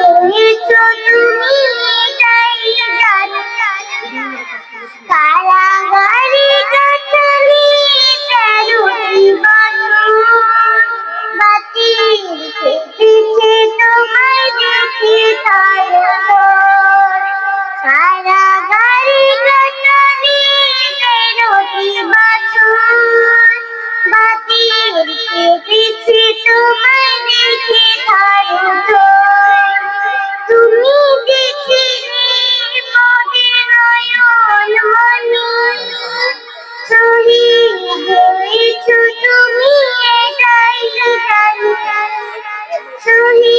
তুমি জানো কেটেছে তোমায় দেখে তার কারাগারে কাটালি তেরোটি বছর কেটেছে তোমায়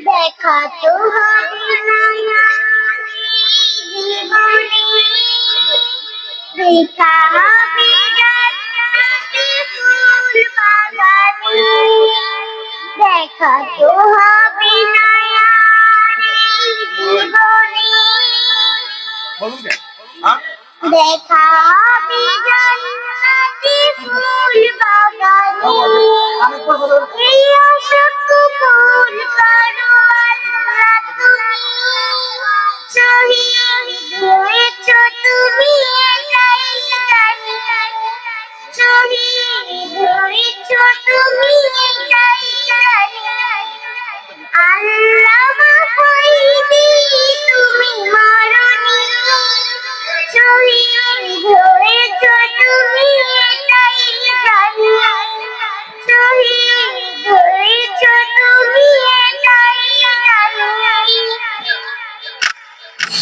দেখা তো হবে না দেখা